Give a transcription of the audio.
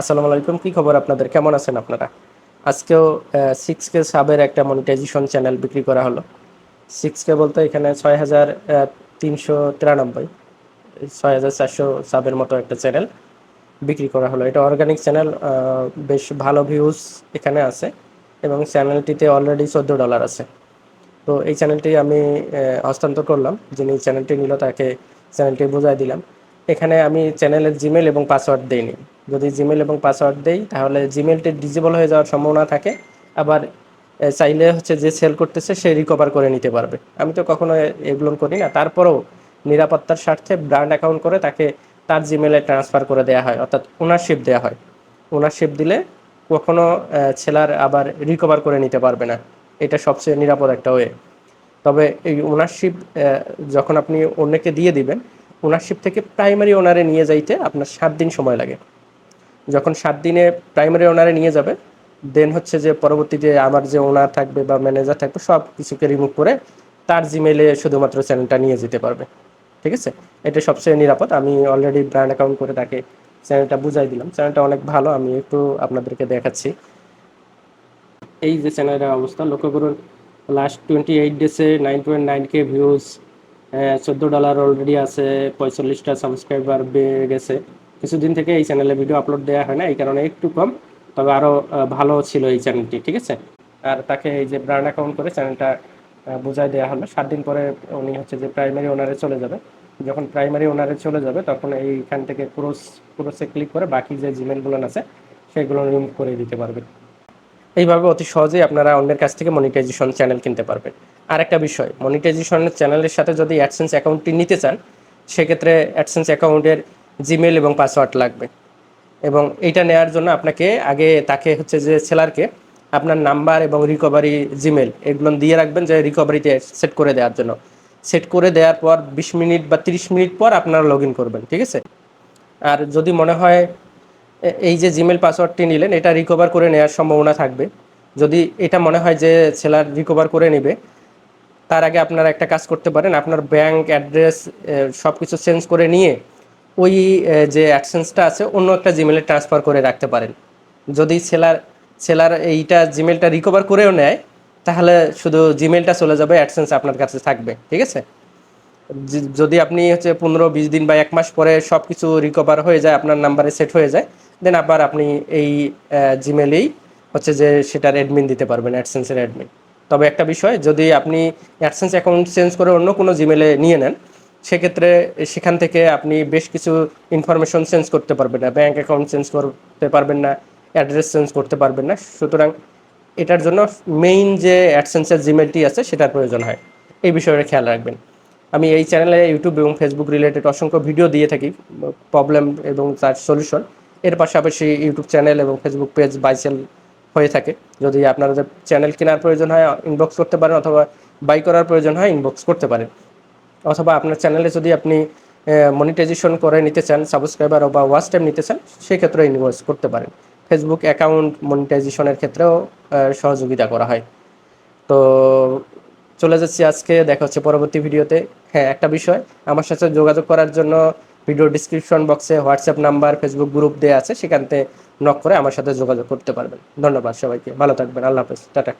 আসসালামু আলাইকুম, কি খবর আপনাদের? কেমন আছেন আপনারা? আজকেও সিক্স কে সাবের একটা মনিটাইজেশন চ্যানেল বিক্রি করা হলো। সিক্স কে বলতে এখানে ছয় হাজার তিনশো তিরানব্বই, ছয় হাজার চারশো সাবের মতো একটা চ্যানেল বিক্রি করা হলো। এটা অর্গানিক চ্যানেল বেশ ভালো ভিউজ এখানে আছে এবং চ্যানেলটিতে অলরেডি চোদ্দ ডলার আছে। তো এই চ্যানেলটি আমি হস্তান্তর করলাম। যিনি চ্যানেলটি নিল, তাকে চ্যানেলটি বোঝাই দিলাম। এখানে আমি চ্যানেলের জিমেল এবং পাসওয়ার্ড দেইনি। যদি জিমেল এবং পাসওয়ার্ড দেই, তাহলে জিমেলটি ডিজেবল হয়ে যাওয়ার সম্ভাবনা থাকে। আবার চাইলে হচ্ছে যে সেল করতেছে, সে রিকভার করে নিতে পারবে। আমি তো কখনো এগুলো করি না। তারপরেও নিরাপত্তার স্বার্থে ব্র্যান্ড অ্যাকাউন্ট করে তাকে তার জিমেলে ট্রান্সফার করে দেওয়া হয়। অর্থাৎ ওনারশিপ দেওয়া হয়। ওনারশিপ দিলে কখনো ছেলার আবার রিকভার করে নিতে পারবে না। এটা সবচেয়ে নিরাপদ একটা ওয়ে তবে এই ওনারশিপ যখন আপনি অন্যকে দিয়ে দিবেন ওনারশিপ থেকে প্রাইমারি ওনারে নিয়ে যাইতে আপনার সাত দিন সময় লাগে। যখন সাত দিনে প্রাইমারি ওনারে নিয়ে যাবে দেন হচ্ছে যে পরবর্তীতে আমার যে ওনার থাকবে বা ম্যানেজার থাকবে, সব কিছুকে রিমুভ করে তার জিমেলে শুধুমাত্র চ্যানেলটা নিয়ে যেতে পারবে। ঠিক আছে? এটা সবচেয়ে নিরাপদ। আমি অলরেডি ব্র্যান্ড অ্যাকাউন্ট করে তাকে চ্যানেলটা বুঝাই দিলাম। চ্যানেলটা অনেক ভালো। আমি একটু আপনাদেরকে দেখাচ্ছি। এই যে চ্যানেলের অবস্থা, লক্ষ্য করুন last twenty eight ডেসে nine point nine K views চোদ্দ ডলার অলরেডি আছে, পঁয়তাল্লিশটা সাবস্ক্রাইবার বেড়ে গেছে। কিছুদিন থেকে এই চ্যানেলে ভিডিও আপলোড দেওয়া হয় না, এই কারণে একটু কম, তবে আরও ভালো ছিল এই চ্যানেলটি ঠিক আছে? আর তাকে এই যে ব্র্যান্ড অ্যাকাউন্ট করে চ্যানেলটা বোঝাই দেওয়া হলো। সাত দিন পরে উনি হচ্ছে যে প্রাইমারি ওনারে চলে যাবে। যখন প্রাইমারি ওনারে চলে যাবে, তখন এইখান থেকে ক্রোস ক্রোসে ক্লিক করে বাকি যে জিমেলগুলো আছে, সেগুলো রিমুভ করে দিতে পারবে। এইভাবে অতি সহজেই আপনারা অন্যের কাছ থেকে মনিটাইজেশন চ্যানেল কিনতে পারবেন। আর একটা বিষয় মনিটাইজেশনের চ্যানেলের সাথে যদি অ্যাডসেন্স অ্যাকাউন্টটি নিতে চান, সেক্ষেত্রে অ্যাডসেন্স অ্যাকাউন্টের জিমেল এবং পাসওয়ার্ড লাগবে। এবং এইটা নেওয়ার জন্য আপনাকে আগে তাকে হচ্ছে যে সেলারকে আপনার নাম্বার এবং রিকভারি জিমেল এগুলো দিয়ে রাখবেন যে রিকভারিতে সেট করে দেওয়ার জন্য। সেট করে দেওয়ার পর বিশ মিনিট বা তিরিশ মিনিট পর আপনারা লগ করবেন, ঠিক আছে? আর যদি মনে হয় এই যে জিমেল পাসওয়ার্ডটি নিলেন, এটা রিকভার করে নেওয়ার সম্ভাবনা থাকবে। যদি এটা মনে হয় যে সেলার রিকভার করে নেবে, তার আগে আপনারা একটা কাজ করতে পারেন। আপনার ব্যাংক অ্যাড্রেস সব কিছু চেঞ্জ করে নিয়ে ওই যে অ্যাডসেন্সটা আছে, অন্য একটা জিমেলে ট্রান্সফার করে রাখতে পারেন। যদি সেলার সেলার এইটা জিমেলটা রিকভার করেও নেয়, তাহলে শুধু জিমেলটা চলে যাবে অ্যাডসেন্স আপনার কাছে থাকবে, ঠিক আছে? যদি আপনি হচ্ছে পনেরো, বিশ দিন বা এক মাস পরে সব কিছু রিকভার হয়ে যায়, আপনার নাম্বারে সেট হয়ে যায় দেন আবার আপনি এই জিমেলেই হচ্ছে যে সেটার অ্যাডমিন দিতে পারবেন অ্যাডসেন্সের অ্যাডমিন তবে একটা বিষয়, যদি আপনি অ্যাডসেন্স অ্যাকাউন্ট চেঞ্জ করে অন্য কোনো জিমেলে নিয়ে নেন সেক্ষেত্রে সেখান থেকে আপনি বেশ কিছু ইনফরমেশন চেঞ্জ করতে পারবেন না ব্যাঙ্ক অ্যাকাউন্ট চেঞ্জ করতে পারবেন না অ্যাড্রেস চেঞ্জ করতে পারবেন না। সুতরাং এটার জন্য মেইন যে অ্যাডসেন্সের জিমেলটি আছে, সেটার প্রয়োজন হয়। এই বিষয়টা খেয়াল রাখবেন। আমি এই চ্যানেলে ইউটিউব এবং ফেসবুক রিলেটেড অসংখ্য ভিডিও দিয়ে থাকি প্রবলেম এবং তার সলিউশন এর পাশাপাশি ইউটিউব চ্যানেল এবং ফেসবুক পেজ বাইসেল হয়ে থাকে। যদি আপনাদের চ্যানেল কেনার প্রয়োজন হয় ইনবক্স করতে পারেন, অথবা বাই করার প্রয়োজন হয় ইনবক্স করতে পারেন। অথবা আপনার চ্যানেলে যদি আপনি মনিটাইজেশন করে নিতে চান সাবস্ক্রাইবার বা ওয়াচ টাইম নিতে চান, সেক্ষেত্রে ইনভয়েস করতে পারেন। ফেসবুক অ্যাকাউন্ট মনিটাইজেশনের ক্ষেত্রেও সহযোগিতা করা হয়। তো চলে যাচ্ছি আজকে, দেখা হচ্ছে পরবর্তী ভিডিওতে। হ্যাঁ একটা বিষয়, আমার সাথে যোগাযোগ করার জন্য ভিডিও ডিসক্রিপশন বক্সে হোয়াটসঅ্যাপ নাম্বার ফেসবুক গ্রুপ দেওয়া আছে, সেখান থেকে নক করে আমার সাথে যোগাযোগ করতে পারবেন। ধন্যবাদ সবাইকে, ভালো থাকবেন, আল্লাহ হাফেজ, টাটা।